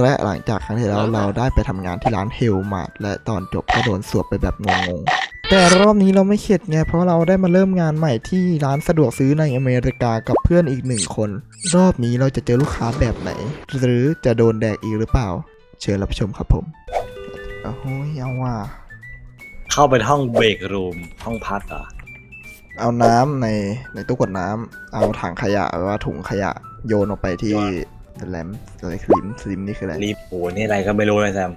และหลังจากครั้งที่แล้วเราได้ไปทำงานที่ร้านเฮลมาร์ทและตอนจบก็โดนสวบไปแบบงงๆ แต่รอบนี้เราไม่เข็ดไงเพราะเราได้มาเริ่มงานใหม่ที่ร้านสะดวกซื้อในอเมริกากับเพื่อนอีกหนึ่งคน รอบนี้เราจะเจอลูกค้าแบบไหน หรือจะโดนแดกอีกหรือเปล่า เชิญรับชมครับผมโอ้โหเอาว่าเข้าไปห้องเบรกรูมห้องพักเหรอเอาน้ำในในตู้กดน้ำเอาถังขยะหรือว่าถุงขยะโยนออกไปที่ แลมอะไรคลิมสลิมนี่คืออะไรรีบโอ้นี่อะไรก็ไม่รู้เลยแซม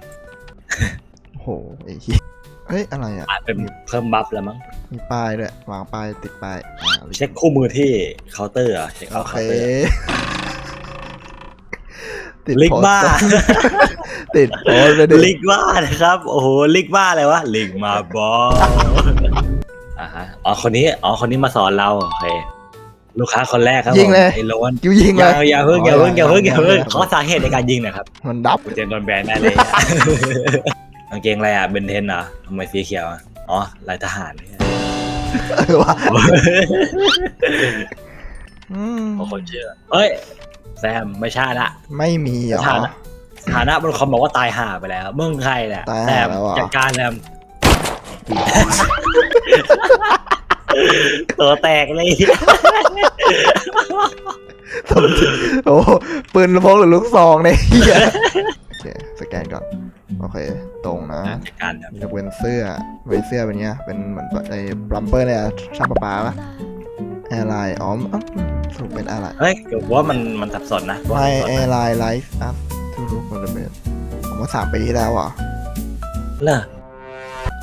โอ้โหไอ้เหี้ยเฮ้ย อะไรอะ อาจเป็นเพิ่มบัฟแล้วมั้ง มีป้ายด้วย วางป้ายติดป้ายอ่าเช็คคู่มือที่เคาน์เตอร์เหรอะเช็คโอเอาเค เคาน์เตอร์ ติดลิกบ้าโพสต์ติดโพสต์ไปดิ ลิกบ้านะครับ โอ้โหลิกบ้าอะไรวะลิกมาบอลอ่าฮะอ๋อคนนี้อ๋อคนนี้มาสอนเราโอเค ลูกค้าคนแรกครับยิงเลย ผมไอ้โลนยิงยิงอเลย่าย อย่าเพิ่งอย่าเพิ่งอย่าเพิ่งอย่าเพิ่งยังขอสาเหตุในการยิงหน่อยครับมันดับกูเจนโดนแบนได้เลย กางเกงอะไรอะเบนเทนเหรอทำไมสีเขียวอะอ๋อลายทหารเนี่ยเออว่ะอืมบางคนเชื่อเฮ้ยแซมไม่ใช่ละ ไม่มีเหรอฐานะ ฐานะบนคอมบอกว่าตายห่าไปแล้วมึงใครแหละตายแซห่ามแล้วเหรอจัดการแซม ตัวแตกเลยโอ้โหปืนพกหรือลูกซองเนี่ยเหี้ยโอเคสแกนก่อน โอเค ตรงนะจัดการแซมยกเว้นเสื้อเว้นเสื้อเป็นเงี้ย เป็นเหมือนไอ้บัมเปอร์เนี่ยช่างประปาปะแอร์ไลน์อ๋ออ๋อสรุปเป็นอะไร เฮ้ยเดี๋ยวว่ามันมันสับสนนะว่าไม่สับสนแอนะร์ไลน์ไลฟ์อัพทูรูคอนเดเบตผมว่าสามปีที่แล้วอะเลิก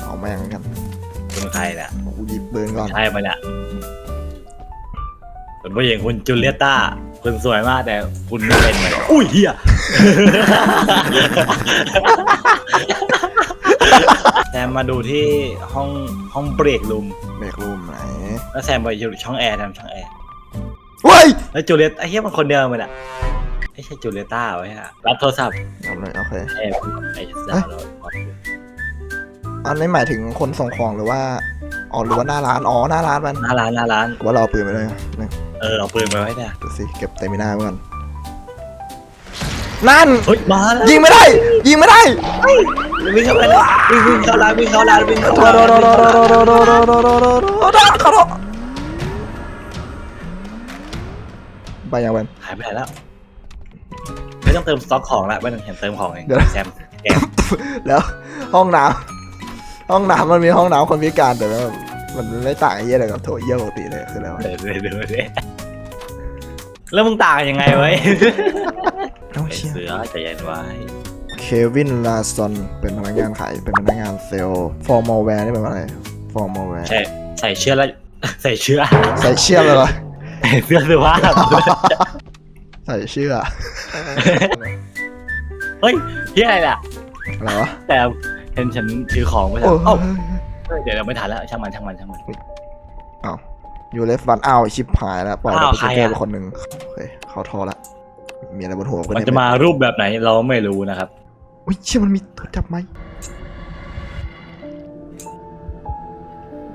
เอาแม่งกันคุณใครเนี่ยกู หยิบปืนก่อนใช่ไหมเนี่ยเป็นผู้หญิงคุณจูเลียต้า คุณสวยมากแต่คุณไม่เป็นเหมือนอุ้ยเฮียแซมมาดูที่ห้องห้องเบรกรูมเบรกรูมไหน แล้วแซมไปอยู่ช่องแอร์ทำช่องแอร์เว้ยแล้วจูเลียต้าไอ้เฮียมันคนเดิมเลยแหละไม่ใช่จูเลียต้าไว้ฮะรับโทรศัพท์ทำเลยโอเคแอร์ไอ้สาวเราอันนี้หมายถึงคนส่งของหรือว่า อ๋อหรือว่าหน้าร้านอ๋อหน้าร้านมันหน้าร้านหน้าร้านกูว่าเราเอาปืนไปเลยนะเออเอาปืนไปไว้เนี่ยดูสิเก็บเตมิน่าไว้ก่อนนั่น เฮ้ยมาแล้วยิงไม่ได้ ยิงไม่ได้วิ่งเข้าไปเลยวิ่งวิ่งเข้าร้านวิ่งเข้าร้านวิ่งเข้าโดร้านโดโดโดโดโดโดโดโดโดโดโดโดขอโทษไปยังเว้นหายไปไหนแล้วไม่ต้องเติมสต็อกของละไม่ต้องเห็นเติมของเองเดี๋ยว แซมแกมแล้วห้องน้ำ ห้องน้ำมันมีห้องน้ำคนพิการแต่ว่ามันไม่ต่างไอ้เหี้ยอะไรกับโถเยี่ยปกติเลยคือแล้วะเดี๋ยวเดี๋ยวเดี๋ยวเดี๋ยวแล้วมึงต่างยังไงไว้น้องเป็นเชี่ยเสือใจเย็นไว้เควินลาซอนเป็นพนักงานขายเป็นพนักงานเซลล์ฟอร์มอลแวร์นี่เป็นอะไรฟอร์มอลแวร์ใช่ใส่เชือกแล้วใส่เชือกใส่เชือกเลยเหรอใส่เสื้อเสื้อผ้าพใส่เชือกเฮ้ยที่อะไรล่ะอะไรวะแต่ เห็นฉันถือของไปโอ้แล้วเอ้าเฮ้ยเดี๋ยวเราไม่ทันแล้วช่างมันช่างมันช่างมันอ้าวยูเลฟวันอ้าวชิปหายแล้วปล่อยอ้าวไปใครเจออะไปคนหนึ่งโอเคเขาโทรละ มีอะไรบนหัวกูมันเนี่ยจะมารูปแบบไหนเราไม่รู้นะครับ อุ้ยเชี่ยมันมีตัวจับไหม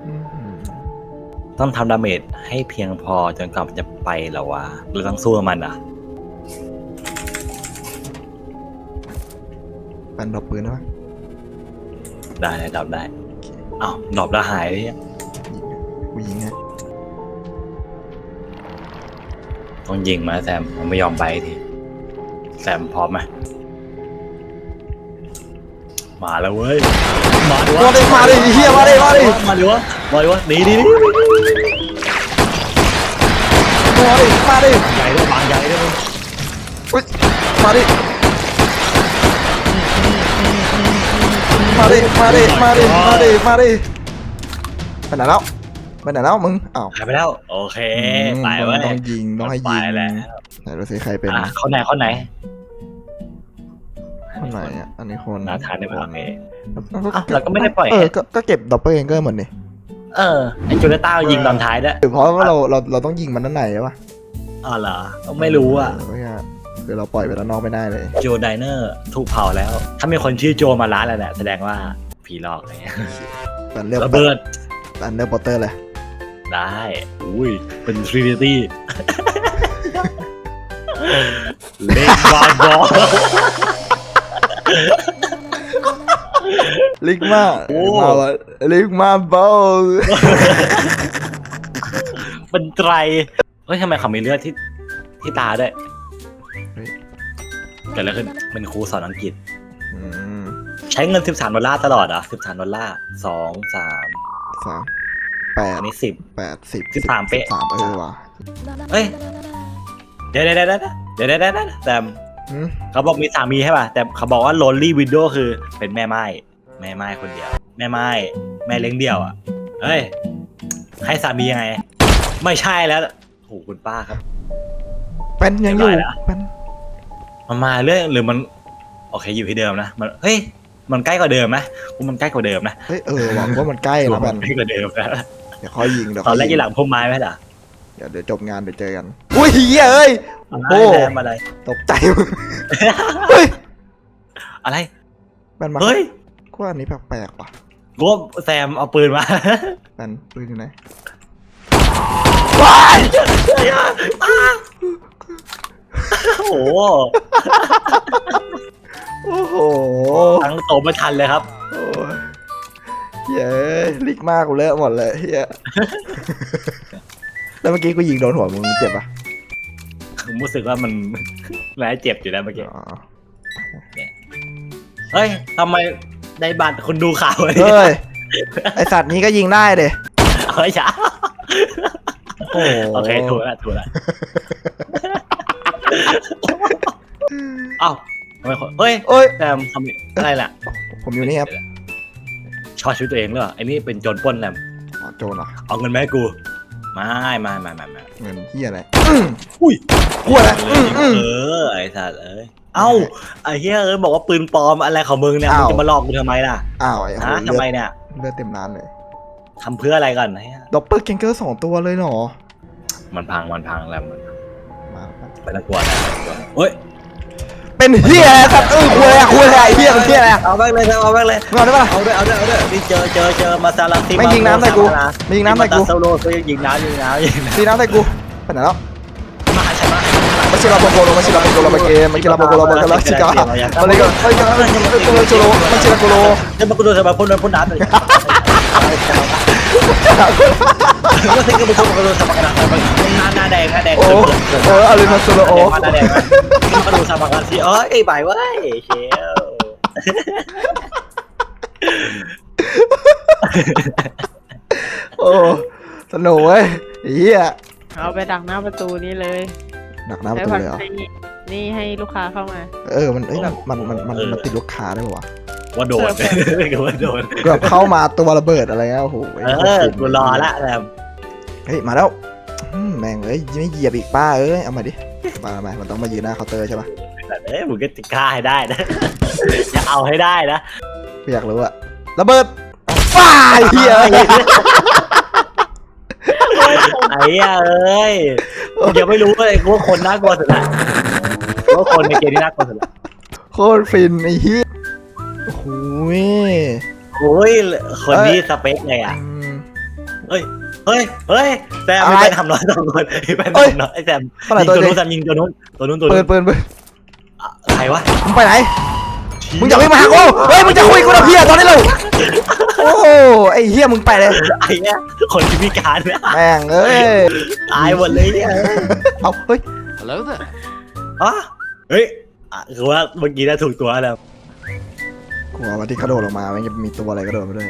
อืมต้องทำดาเมจให้เพียงพอจนกว่ามันจะไปเหรอวะเราต้องสู้กับมันอะแปนดรอปปืนได้ปะ ได้ได้ดรอปได้อ้าวดรอปแล้วหายเลยอะกูยิงฮะต้องยิงมาแซมมันไม่ยอมไปทีแซมพร้อมไหมมาแล้วเว้ยมาดิมาวะดิมาดิเฮียมาดิมาดิมาดิวะมาดิวะหนีดิดิมาดิมาดิใหญ่ด้วยปางใหญ่ด้วยมึงอุ๊ยมาดิ มาดิมาดิมาดิมาดิมาดิไปไหนแล้วไปไหนแล้วมึงอ้าวหายไปแล้วโอเคอืมไปเว้ยต้องยิงต้องให้ยิงไปแล้วไหนดูสิใครเป็นอะคนไหนคนไหนคนไหนอะอันนี้คนนาธานได้คปะนเออะเราก็ไม่ได้ปล่อย เออก็ก็เก็บดับเบิลเองเกอร์เหมือนนี่เออไอจูเลต้ายิงตอนท้ายด้วยหรือเพราะว่าเราเราเราต้องยิงมันด้านในใช่ปะอ๋อเหรอไม่รู้อะเไม่ใช่ คือเราปล่อยไปด้านอกไม่ได้เลย โจไดเนอร์ถูกเผาแล้ว ถ้ามีคนชื่อโจมาร้านแล้วแหละแสดงว่าผีหลอกเลยตันเลือกระเบิดตันเลือกปอเตอร์เลยได้ อุ้ย เป็นทรินิตี้เล็กบอลบอลลิกมาลิกมาลิกมาบอลเป็นไตรเฮ้ยทำไมเขามีเลือดที่ที่ตาด้วย เกิดอะไรขึ้นเป็นครูสอนอังกฤษใช้เงินสิบสามดอลลาร์ตลอดอะสิบสามดอลลาร์สองสามสามแปดอันนี้สิบ แปดสิบสิบสามเป๊ะ สามเออว่ะเอ้ย เดี๋ยวเดี๋ยวเดี๋ยวเดี๋ยวเดี๋ยวเดี๋ยวเดี๋ยวแต่เขาบอกมีสามีใช่ป่ะ แต่เขาบอกว่า lonely widow คือเป็นแม่ไม้แม่ไม้คนเดียว แม่ไม้แม่เลี้ยงเดี่ยวอะเฮ้ย ให้สามียังไง ไม่ใช่แล้วโหคุณป้าครับ เป็นยังอยู่เป็น มันมาเรื่อยหรือมัน โอเคอยู่ที่เดิมนะมันเฮ้ยมันใกล้กว่าเดิมนะกูมันใกล้กว่าเดิมนะเฮ้ยเออหวังว่ามันใกล้แล้วกัมันใกล้กว่าเดิมแล้วเดี๋ยวคอยยิงเดี๋ยวตอนแรกยี่หลังพมไม้ไหมล่ะเดี๋ยวเดี๋ยวจบงานไปเจอกันอุ้ยเหี้ยเอ้ย โอ้โห อะไรตกใจอะไรมันมาเฮ้ยกูอันนี้แปลกๆว่ะกูแซมเอาปืนมา มันปืนอยู่ไหนโอ้ โอ้โหตั้งโตไม่ทันเลยครับเย้ลิกมากกูเลอะหมดเลยเฮียแล้วเมื่อกี้กูยิงโดนหัวมึงเจ็บปะผมรู้สึกว่ามันแหลเจ็บอยู่แล้วเมื่อกี้เฮ้ยทำไมในบัตรคุณดูข่าวเลยไอสัตว์นี้ก็ยิงได้เดยเฮ้ยจ้าโอโอเคถูกแล้วถูกแล้ว้าทำไมเฮ้ยเฮ้ยแรมทำอะไรล่ะผมอยู่นี่ครับชอบชีวิตตัวเองเหรอไอ้นี่เป็นโจรปล้นแรมโจรเหรอเอาเงินไหมกูไม่ไม่ไม่ไม่ไม่เงินเฮียอะไรอุ้ยกลัวอะไรอืม เออไอ้สัตว์เอ้ยเอ้าไอ้เฮียเอ้ยบอกว่าปืนปลอมอะไรของมึงเนี่ยมึงจะมาหลอกกูทำไมล่ะอ้าวฮะทำไมเนี่ยเลือดเต็มน้ำเลยทำเพื่ออะไรก่อนไอ้ด็อปเปอร์เกงเกอร์สองตัวเลยเหรอมันพังมันพังแล้วมันไปแล้อกวนะล้กลัวนะเฮ้ย เ็นเฮียสัตว์เออคุยอะคุยอะไรเฮียเฮียอะไรเอาแบงเลยเอาแบงเลยเอาได้ปะเอาด้วยเอาด้วยเอาด้วยนี่เจอเจอเจอมาซาลาติไม่ยิงน้ำใส่กูไม่ยิงน้ำใส่กูโซโล่กูยิงน้ำยิงน้ำยิงน้ำยิงน้ำใส่กูไปไหนแล้วมะมาชิลาโปโกโลมาชิลาโปโกโลมาเกมมาชิลาโปโกโลมาคาราชิกามาเลยก็มาเลยก็มาเลยก็มาชิลาโกโลมาชิลาโปโลเดี๋ยวมากูโดนสมายพ่นพ่นน้ำเลยก็ถึงกับมาโดนสบายขนาดนั้นหน้าหน้าแดงหน้าแดงโอ้โหอะไรมาสุดโอ้ังกรสีเอ้ยไอ้ใบเว้ยเชลโอ้สนุกเว้ยอ้เฮียเอาไปดักหน้าประตูนี้เลยดักหน้าประตูเลยเหรอนี่ให้ลูกค้าเข้ามา เออ มันเอ้ยมันมันมันมันติดลูกค้าได้ปะวะว่าโดนเลยว่าโดนแบบเข้ามาตัวระเบิดอะไรเงี้ยโอ้โหเออกูรอละแหลมเฮ้ย มาแล้วอแม่งเอ้ยไม่เหยียบอีกป้าเอ้ย เอามาดิ มามามันต้องมายืนหน้าเคาน์เตอร์ใช่ปะ เอ้ยมึงก็จะฆ่าให้ได้นะอยาะเอาให้ได้นะไม่อยากรู้อะระเบิดป้ายเหี้ยไอ้เหี้ยเอ้ยมยังไม่รู้เลยว่าคนน่ากลัวสุดละกูว่าคนในเกมที่น่ากลัวสุดละโคตรฟินไอ้เหี้ยโอ้หยโอ้ยคนนี้สเปคเลยอะเฮ้ย เฮ้ย เฮ้ย แซมไม่ไปทำร้อยสองคนไปทำร้อยไอ้แซมยิงตัวนู้นแซมยิงตัวนู้นตัวนู้นตัวนู้นนปืนปืน ใครวะมึงไปไหน มึงอยาวิ่งมาหากูเฮ้ย มึงจะคุยกูนะเฮียตอนนี้เลยโอ้โไอเฮียมึงไปเลย ไอ้เนี่ยคนที่พิการเแม่งเอ้ย ตายหมดเลยเอาเฮ้ย Hello หรอ๋อเฮ้ยคือว่าเมื่อกี้น่าถูกตัวแล้วกลัวว่าที่กระโดดลงมามันจะมีตัวอะไรกระโดดมาด้วย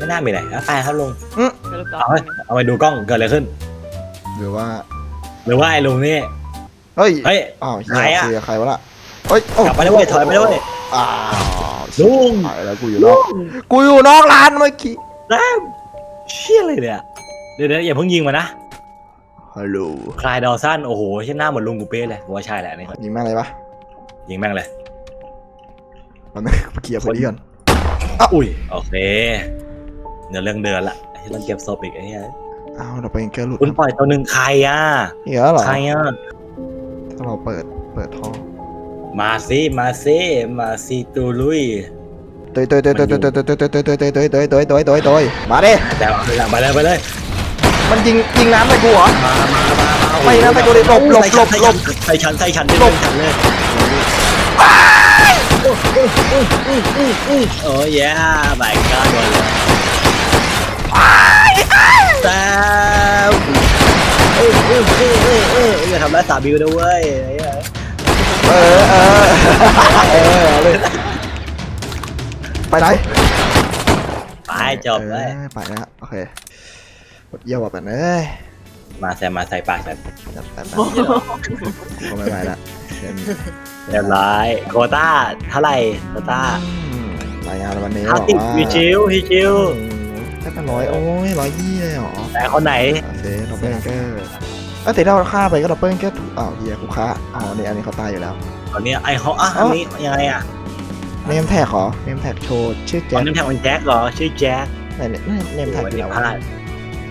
ไม่น่ามีอะไรแล้วไปครับลุงนเอาไปเอาไปดูกล้องเกิดอะไรขึ้น หรือว่า หรือว่าไอ้ลุงนี่เฮ้ยเฮ้ยใครอะใครวะล่ะเฮ้ยกลับไปด้วยถอยไปด้วย อ้าวลุง หายแล้วกูอยู่นอก กูอยู่นอกร้านเมื่อกี้ น้ำเชี่ยอะไรเนี่ยเดี๋ยวนะอย่าเพิ่งยิงมานะฮัลโหลคลายดอสันโอ้โหเชี่หน้าเหมือนลุงกูเป้เลยว่าใช่แหละนี่ยิงแม่งเลยรปะยิงแม่งเลย มันไม่เคลียร์พอดีก่อนอุ้ยโอเค เดี๋ยวเรื่องเดือนละที่ต้องเก็บศพอีกไอ้เหี้ยอ้าวเราไปเกอร์หลุดคุณปล่อยตัวหนึ่งใครอะอีกแล้วเหรอใครอะถ้าเราเปิดเปิดท่อมาสิมาสิมาสิตูลุยเตยเตยเตยเตยเตยเตยเตยเตยเตยเตยเตยเตยเตยเตยเตยเตยมาดิแต่เอาไปเลยไปเลยไปเลย มันยิงยิงน้ำใส่กูเหรอมามามามาไปนะไปกูเลยหลบหลบหลบหลบใส่ฉันใส่ฉันใส่ฉันหลบฉันเลยโอ้ยไปก้าโดนเลย แต่เออเออเออเออเอออย่าทำร้ายสามีนะเว้ยเออเออเออเอาเลยไปไหนไปจบเลยออไปแล้วโอเคหมดเยี่ยวอะแบบเอ้ยมาแซมมาใส่ปากฉันจัดไปไปก็ไม่ไหวละเดี๋ยวเรียบร้อยโควต้าเท่าไหร่โควต้าอืมรายงานวันนี้ห้าอกสิบว่าฮิชิวฮิชิว อืม แค่เป็นร้อยโอ้ยร้อยยี่เลยเหรอแต่คนไหนโอเคดับเบิลเกอร์เอ้ยแต่ถ้าเราฆ่าไปก็ดับเบิลเกอร์ถูกอ้าวเฮียกูฆ่าอ๋อนี่อันนี้เขาตายอยู่แล้วตอนนี้ไอ้เขาอะอันนี้ยังไงอะเนมแท็กเหรอเนมแท็กโชว์ชื่อตอแจ็นคนี้แทงเป็นแจ็คเหรอชื่อแจ็คไหนเนี่ยเนมแท็กโอ้อยยู่นี่ไหนพลาวะด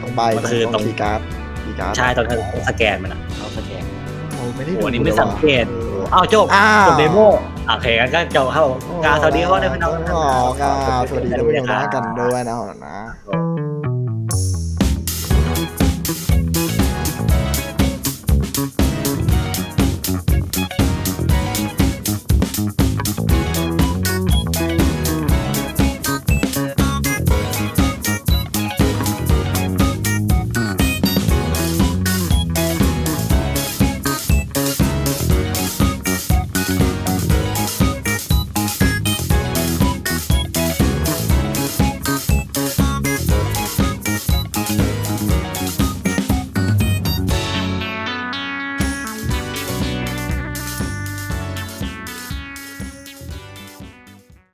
ตรงใบมันคือตรงคีย์การ์ดคีย์การ์ดใช่ตอนเขาสแกนมันอะเขาสแกนโอ้ไม่ได้โอ้ดูอันนี้ไม่ลยว่ะสังเกตอออ้าวจบอ้าวจบเดโม โอเคงั้นก็จบครับผมกาสวัสดีครับได้พี่น้องอ๋อกาสวัสดีท่านผู้ชมทุกท่านกันด้วยนะนะ